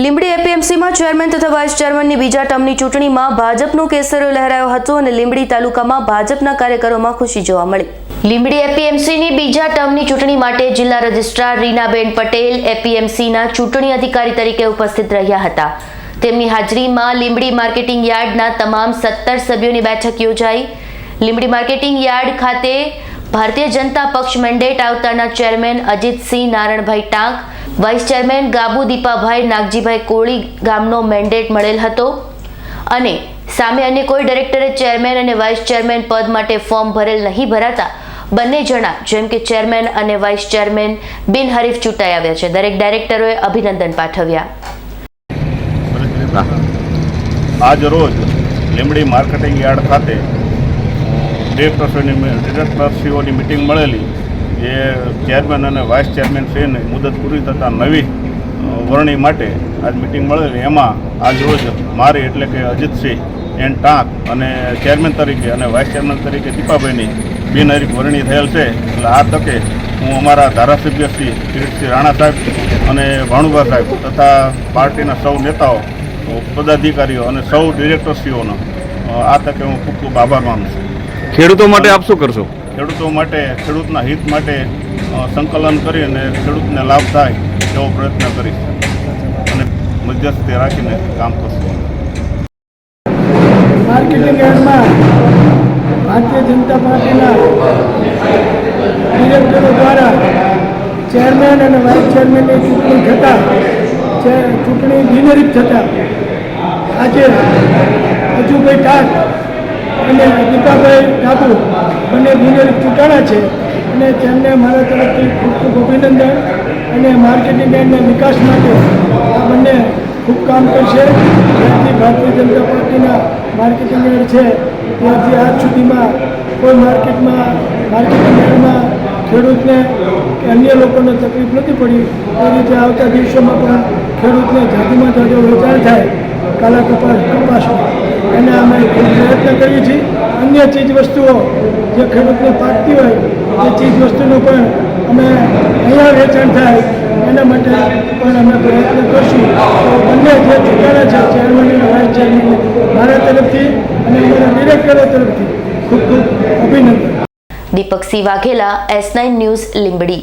લીંબડી એપીએમસીમાં ચેરમેન તથા વાઇસ ચેરમેનની બીજા ટર્મની ચૂંટણીમાં ભાજપનો કેસરો લહેરાયો હતો અને લીંબડી તાલુકામાં ભાજપના કાર્યકરોમાં ખુશી જોવા મળી. લીંબડી એપીએમસીની બીજા ટર્મની ચૂંટણી માટે જિલ્લા રજિસ્ટ્રાર રીનાબેન પટેલ એપીએમસીના ચૂંટણી અધિકારી તરીકે ઉપસ્થિત રહ્યા હતા. તેમની હાજરીમાં લીંબડી માર્કેટિંગ યાર્ડના તમામ સત્તર સભ્યોની બેઠક યોજાઈ. લીંબડી માર્કેટિંગ યાર્ડ ખાતે ભારતીય જનતા પક્ષ mandate આવતાના chairman Ajitsinh Naranbhai Tank vice chairman Gabu Dipabhai Nagjibhai Koli ગામનો મેન્ડેટ મળેલ હતો. અને સામે અન્ય કોઈ ડાયરેક્ટરે ચેરમેન અને વાઇસ ચેરમેન પદ માટે ફોર્મ ભરેલ નહીં ભરાતા, બંને જણા જેમ કે ચેરમેન અને વાઇસ ચેરમેન બિનહરીફ ચૂંટાઈ આવ્યા છે. દરેક ડાયરેક્ટરોએ અભિનંદન પાઠવ્યા. આજ રોજ લીમડી માર્કેટિંગ યાર્ડ ખાતે ડિરેક્ટર્સની ડિરેક્ટરશ્રીઓની મિટિંગ મળેલી, જે ચેરમેન અને વાઇસ ચેરમેન શ્રીને મુદત પૂરી થતાં નવી વરણી માટે આજ મિટિંગ મળેલી. એમાં આજ રોજ મારી એટલે કે અજીતસિંહ, એન ટાંક અને ચેરમેન તરીકે અને વાઇસ ચેરમેન તરીકે દીપાભાઈની બિનહરીફ વરણી થયેલ છે. એટલે આ તકે હું અમારા ધારાસભ્ય શ્રી કિરીટસિંહ રાણા સાહેબ અને ભાણુભા સાહેબ તથા પાર્ટીના સૌ નેતાઓ પદાધિકારીઓ અને સૌ ડિરેક્ટરશ્રીઓનો આ તકે હું ખૂબ ખૂબ આભાર માનું છું. ખેડૂતો માટે આપ શું કરશો? ખેડૂતો માટે ખેડૂતના હિત માટે સંકલન કરી અને ખેડૂતને લાભ થાય એવો પ્રયત્ન કરીશ. અને મધ્યસ્થ રાખીને કામ કરશું. માર્કેટિંગ એડમાં ભારતીય જનતા પાર્ટીના ડિરેક્ટરો દ્વારા ચેરમેન અને વાઇસ ચેરમેનની ચૂંટણી થતાં ચૂંટણી બિનહરીફ થતાં આજે અજુભાઈ ટાટ અને ગીતાભાઈ ઠાકુર બંને બિનહરીફ ચૂંટાણા છે. અને તેમને મારા તરફથી ખૂબ ખૂબ અભિનંદન અને માર્કેટિંગ યાર્ડના વિકાસ માટે આ બંને ખૂબ કામ કરશે. જ્યારથી ભારતીય જનતા પાર્ટીના માર્કેટિંગ યાર્ડ છે ત્યારથી આજ સુધીમાં કોઈ માર્કેટમાં, માર્કેટિંગ યાર્ડમાં ખેડૂતને કે અન્ય લોકોને તકલીફ નથી પડી. એ રીતે આવતા દિવસોમાં પણ ખેડૂતને જાતિમાં જાજો વેચાણ થાય. કાલા કપાસ. કપાસમાં એને અમે પ્રયત્ન કરીએ છીએ. અન્ય ચીજ વસ્તુઓ જે ખેડૂતને પાકતી હોય, એ ચીજ વસ્તુનું પણ અમે અહીંયા વેચાણ થાય. એના માટે પણ અમે પ્રયત્ન કરશું. તો બંને જે ચૂંટાણા છે ચેરમેન અને વાઇસ ચેરમેન મારા તરફથી અને અમારા ડિરેક્ટરો તરફથી ખૂબ ખૂબ અભિનંદન. Deepak C Vaghela S nine news, Limbdi.